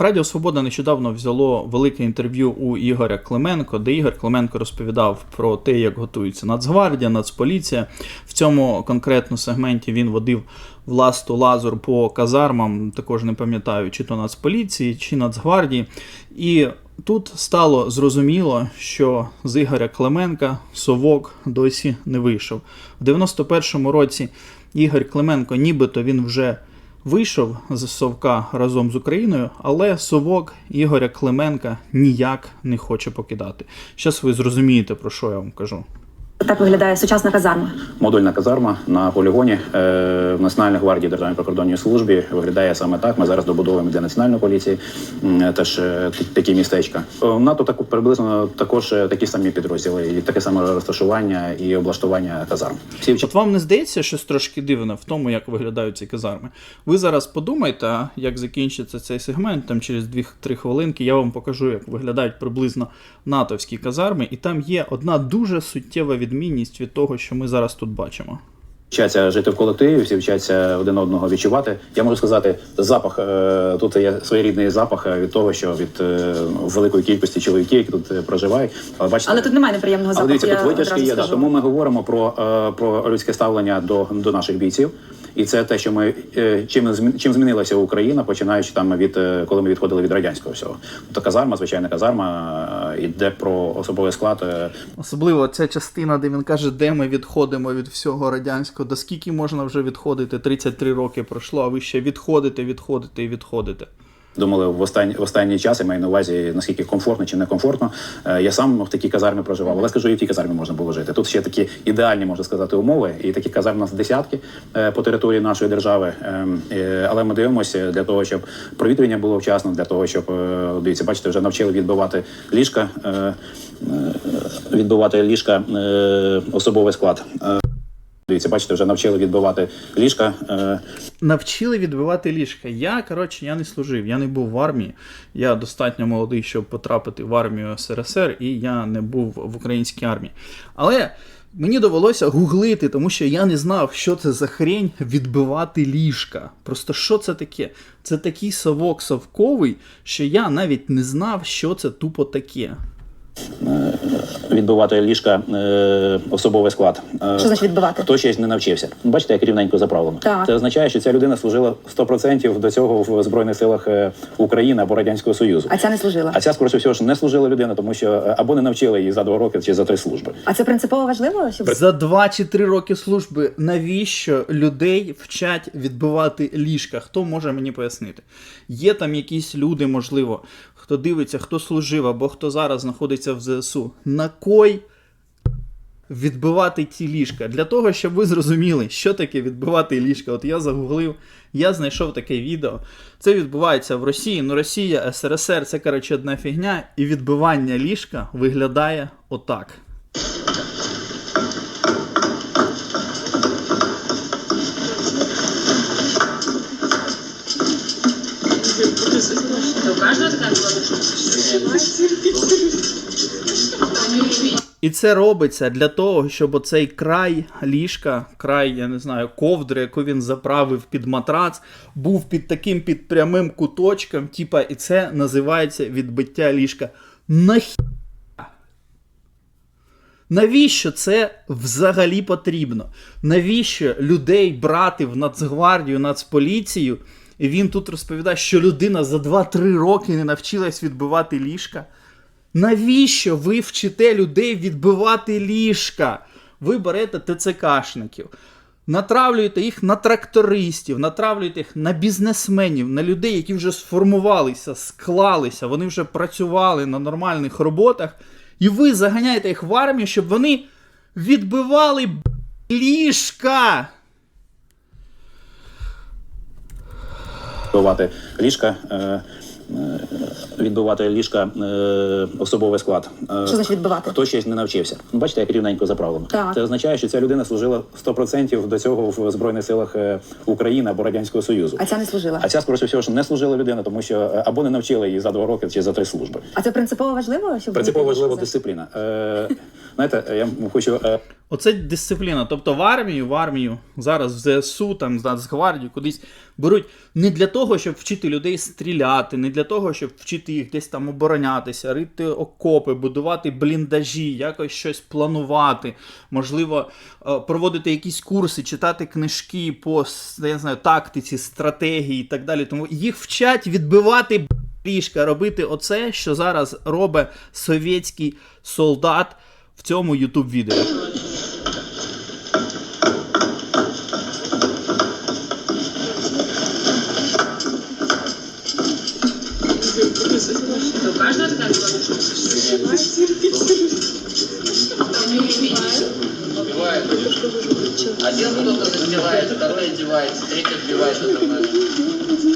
Радіо Свобода нещодавно взяло велике інтерв'ю у Ігоря Клименко, де Ігор Клименко розповідав про те, як готується Нацгвардія, Нацполіція. В цьому конкретно сегменті він водив власту лазур по казармам, також не пам'ятаю, чи то Нацполіції, чи Нацгвардії. І тут стало зрозуміло, що з Ігоря Клименка совок досі не вийшов. В 91-му році Ігор Клименко, нібито він вже вийшов з Совка разом з Україною, але Совок Ігоря Клименка ніяк не хоче покидати. Щас ви зрозумієте, про що я вам кажу. Так виглядає сучасна казарма. Модульна казарма на полігоні е, в Національній гвардії Державної прикордонній службі виглядає саме так. Ми зараз добудовуємо для національної поліції м, теж е, такі містечка. Е, В НАТО так приблизно також е, такі самі підрозділи, і таке саме розташування і облаштування казарм. Всі От вам не здається щось трошки дивне в тому, як виглядають ці казарми? Ви зараз подумайте, як закінчиться цей сегмент, там через 2-3 хвилинки я вам покажу, як виглядають приблизно натовські казарми, і там є одна дуже суттєва відмінність від того, що ми зараз тут бачимо. вчаться жити в колективі, всі вчаться один одного відчувати. Я можу сказати, запах е, тут є своєрідний запах від того, що від е, великої кількості чоловіків, які тут е, проживають. Але бачите, Але тут немає неприємного Але запаху. дивіться, тут витяжки є. Да, скажу. тому ми говоримо про, про людське ставлення до, до наших бійців. І це те, що ми е, чим чим змінилася Україна, починаючи там від е, коли ми відходили від радянського всього. Тобто казарма, звичайна казарма, е, йде про особовий склад. Особливо ця частина, де він каже, де ми відходимо від всього радянського, до скільки можна вже відходити? 33 роки пройшло, а ви ще відходите, відходите і відходите. Думали в останній в останній час, маю на увазі наскільки комфортно чи некомфортно. Е, Я сам в такій казармі проживав, але скажу, і в тій казармі можна було жити. Тут ще такі ідеальні, можна сказати, умови, і такі казарм нас десятки е, по території нашої держави. Ем, Але ми дивимося для того, щоб провітрення було вчасно, для того, щоб е, дивіться, бачите, вже навчили відбивати ліжка, відбивати ліжка особовий склад. Дивіться, бачите, вже навчили відбивати ліжка. е, Навчили відбивати ліжка. Я, коротше, я не служив, я не був в армії. Я достатньо молодий, щоб потрапити в армію СРСР, і я не був в українській армії. Але мені довелося гуглити, тому що я не знав, що це за хрень відбивати ліжка. Просто що це таке? Це такий совок совковий, що я навіть не знав, що це тупо таке. Відбивати ліжка е, особовий склад. Е, Що значить відбивати? Хто ще не навчився? Бачите, як рівненько заправлено. Так. Це означає, що ця людина служила 100% до цього в Збройних силах е, України або Радянського Союзу. А ця не служила. А ця, скоріше всього, ж не служила людина, тому що е, або не навчили її за два роки чи за три служби. А це принципово важливо, щоб За 2 чи 3 роки служби навіщо людей вчать відбивати ліжка? Хто може мені пояснити? Є там якісь люди, можливо, хто дивиться, хто служив або хто зараз знаходиться в ЗСУ. На кой відбивати ці ліжка? Для того, щоб ви зрозуміли, що таке відбивати ліжка. От я загуглив, я знайшов таке відео. Це відбувається в Росії. Ну, Росія, СРСР це коротше одна фігня, і відбивання ліжка виглядає отак. І це робиться для того, щоб оцей край ліжка, край, я не знаю, ковдри, яку він заправив під матрац, був під таким під прямим куточком, типа, і це називається відбиття ліжка. Нахі. Навіщо це взагалі потрібно? Навіщо людей брати в Нацгвардію, Нацполіцію? І він тут розповідає, що людина за 2-3 роки не навчилась відбивати ліжка. Навіщо ви вчите людей відбивати ліжка? Ви берете ТЦКшників, натравлюєте їх на трактористів, натравлюєте їх на бізнесменів, на людей, які вже сформувалися, склалися, вони вже працювали на нормальних роботах, і ви заганяєте їх в армію, щоб вони відбивали ліжка. Відбивати ліжка. Е, е, відбивати ліжка е, особовий склад. Що значить відбивати? Хто ще не навчився? Бачите, як рівненько заправлено. Так. Це означає, що ця людина служила 100% до цього в Збройних силах України або Радянського Союзу. А ця не служила. А ця, скоріше всього, ж не служила людина, тому що або не навчили її за два роки чи за три служби. А це принципово важливо, щоб Принципово вміти важлива дисципліна. Знаєте, я хочу Оце дисципліна. Тобто в армію, в армію, зараз в ЗСУ, там, з Нацгвардію, кудись беруть не для того, щоб вчити людей стріляти, не для того, щоб вчити їх десь там оборонятися, рити окопи, будувати бліндажі, якось щось планувати, можливо, е, проводити якісь курси, читати книжки по я не знаю, тактиці, стратегії і так далі. Тому їх вчать відбивати ліжка, робити оце, що зараз робить совєтський солдат в цьому ютуб відео. Один кто-то забивает, второй одевается, третий отбивает.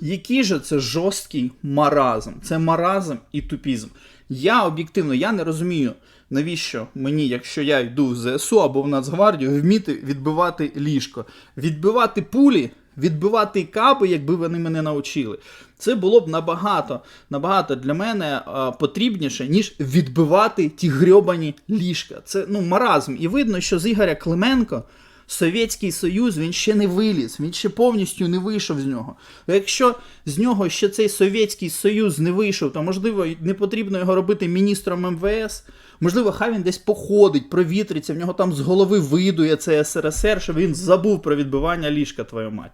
Який же це жорсткий маразм? Це маразм і тупізм. Я об'єктивно я не розумію, навіщо мені, якщо я йду в ЗСУ або в Нацгвардію, вміти відбивати ліжко, відбивати пулі, відбивати каби, якби вони мене навчили. Це було б набагато, набагато для мене а, потрібніше, ніж відбивати ті грьобані ліжка. Це ну маразм. І видно, що з Ігоря Клименко. Совєтський Союз він ще не виліз, він ще повністю не вийшов з нього. Якщо з нього ще цей Совєтський Союз не вийшов, то можливо не потрібно його робити міністром МВС. Можливо, хай він десь походить, провітриться, в нього там з голови видує цей СРСР, щоб він забув про відбивання ліжка, твою мать.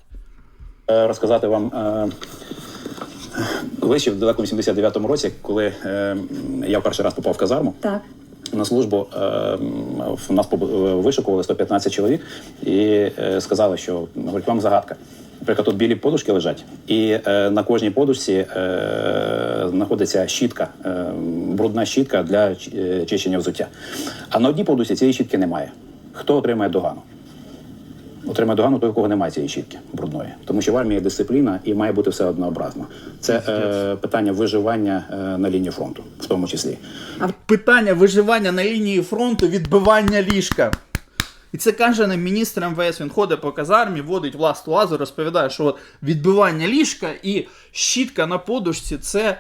Е, розказати вам. Е, Колись ще в далекому 79-му році, коли е, я в перший раз попав в казарму Так. на службу, е, в нас вишукували 115 чоловік і е, сказали, що говорить, вам загадка. Наприклад, тут білі подушки лежать, і е, на кожній подушці е, знаходиться щітка, е, брудна щітка для е, чищення взуття. А на одній подушці цієї щітки немає. Хто отримає догану? Отримає догану той, у кого немає цієї щітки брудної. Тому що в армії є дисципліна і має бути все однообразно. Це е, питання виживання е, на лінії фронту, в тому числі. Питання виживання на лінії фронту, відбивання ліжка. І це каже нам міністр МВС. Він ходить по казармі, водить власну лазу, розповідає, що от відбивання ліжка і щітка на подушці це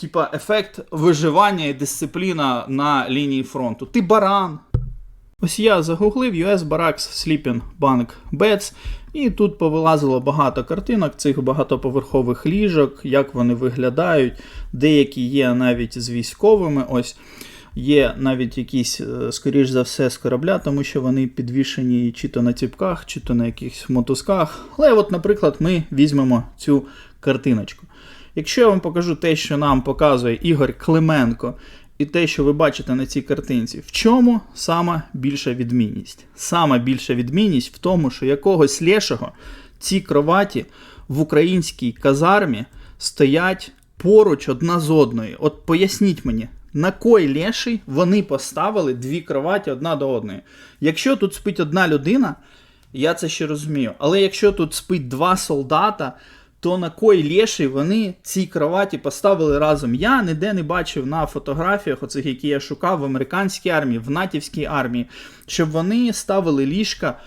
типа ефект виживання і дисципліна на лінії фронту. Ти баран. Ось я загуглив US Barracks Sleeping Bank Beds, і тут повилазило багато картинок цих багатоповерхових ліжок, як вони виглядають. Деякі є навіть з військовими. Ось є навіть якісь, е, скоріш за все, з корабля, тому що вони підвішені чи то на ціпках, чи то на якихось мотузках. Але от, наприклад, ми візьмемо цю картиночку. Якщо я вам покажу те, що нам показує Ігор Клименко, і те, що ви бачите на цій картинці, в чому сама більша відмінність? Сама більша відмінність в тому, що якогось лешого ці кроваті в українській казармі стоять поруч одна з одної. От поясніть мені, на кой леший вони поставили дві кроваті одна до одної? Якщо тут спить одна людина, я це ще розумію. Але якщо тут спить два солдата, то на кой леший вони ці кроваті поставили разом. Я ніде не бачив на фотографіях, оцих, які я шукав в американській армії, в натівській армії, щоб вони ставили ліжка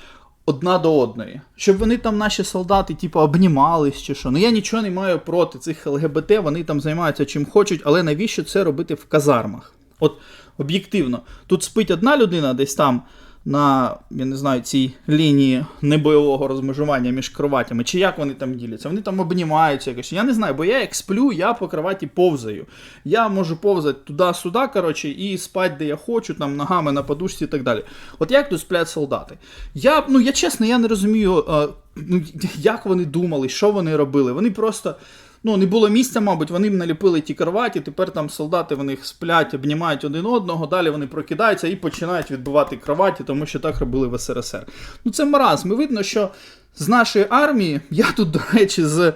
одна до одної. Щоб вони там, наші солдати, типу, обнімались чи що. Ну я нічого не маю проти цих ЛГБТ, вони там займаються чим хочуть, але навіщо це робити в казармах? От об'єктивно, тут спить одна людина десь там на, я не знаю, цій лінії небойового розмежування між кроватями, чи як вони там діляться? Вони там обнімаються якось. Я не знаю, бо я як сплю, я по кроваті повзаю. Я можу повзати туди-сюди, коротше, і спати, де я хочу, там ногами на подушці і так далі. От як тут сплять солдати? Я, ну я чесно, я не розумію, е, ну, як вони думали, що вони робили. Вони просто. Ну, не було місця, мабуть, вони б наліпили ті кроваті, тепер там солдати в них сплять, обнімають один одного, далі вони прокидаються і починають відбивати кроваті, тому що так робили в СРСР. Ну це маразм. І видно, що з нашої армії, я тут, до речі, з е,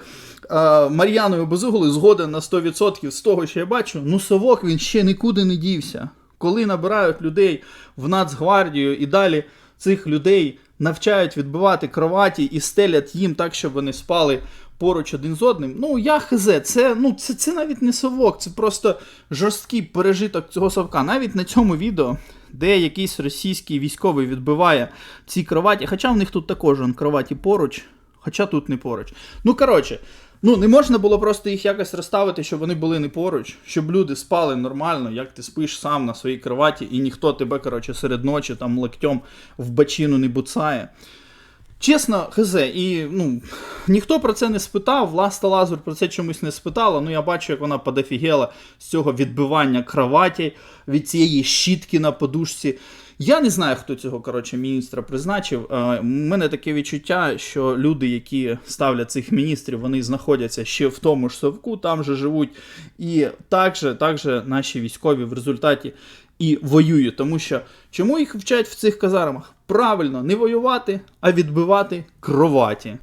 Мар'яною Безуглою згоден на 100% з того, що я бачу, ну совок він ще нікуди не дівся. Коли набирають людей в Нацгвардію і далі цих людей навчають відбивати кроваті і стелять їм так, щоб вони спали поруч один з одним. Ну, я хз, це, ну, це, це навіть не совок, це просто жорсткий пережиток цього совка. Навіть на цьому відео, де якийсь російський військовий відбиває ці кроваті, хоча в них тут також он, кроваті поруч, хоча тут не поруч. Ну, коротше, Ну, не можна було просто їх якось розставити, щоб вони були не поруч, щоб люди спали нормально, як ти спиш сам на своїй кроваті, і ніхто тебе, коротше, серед ночі там локтем в бачину не буцає. Чесно, хз, і ну, ніхто про це не спитав, Власта Лазур про це чомусь не спитала. Ну я бачу, як вона подофігела з цього відбивання кроваті від цієї щітки на подушці. Я не знаю, хто цього коротше, міністра призначив. Е, У мене таке відчуття, що люди, які ставлять цих міністрів, вони знаходяться ще в тому ж совку, там же живуть. І також, також наші військові в результаті і воюю, Тому що чому їх вчать в цих казармах? Правильно, не воювати, а відбивати кроваті.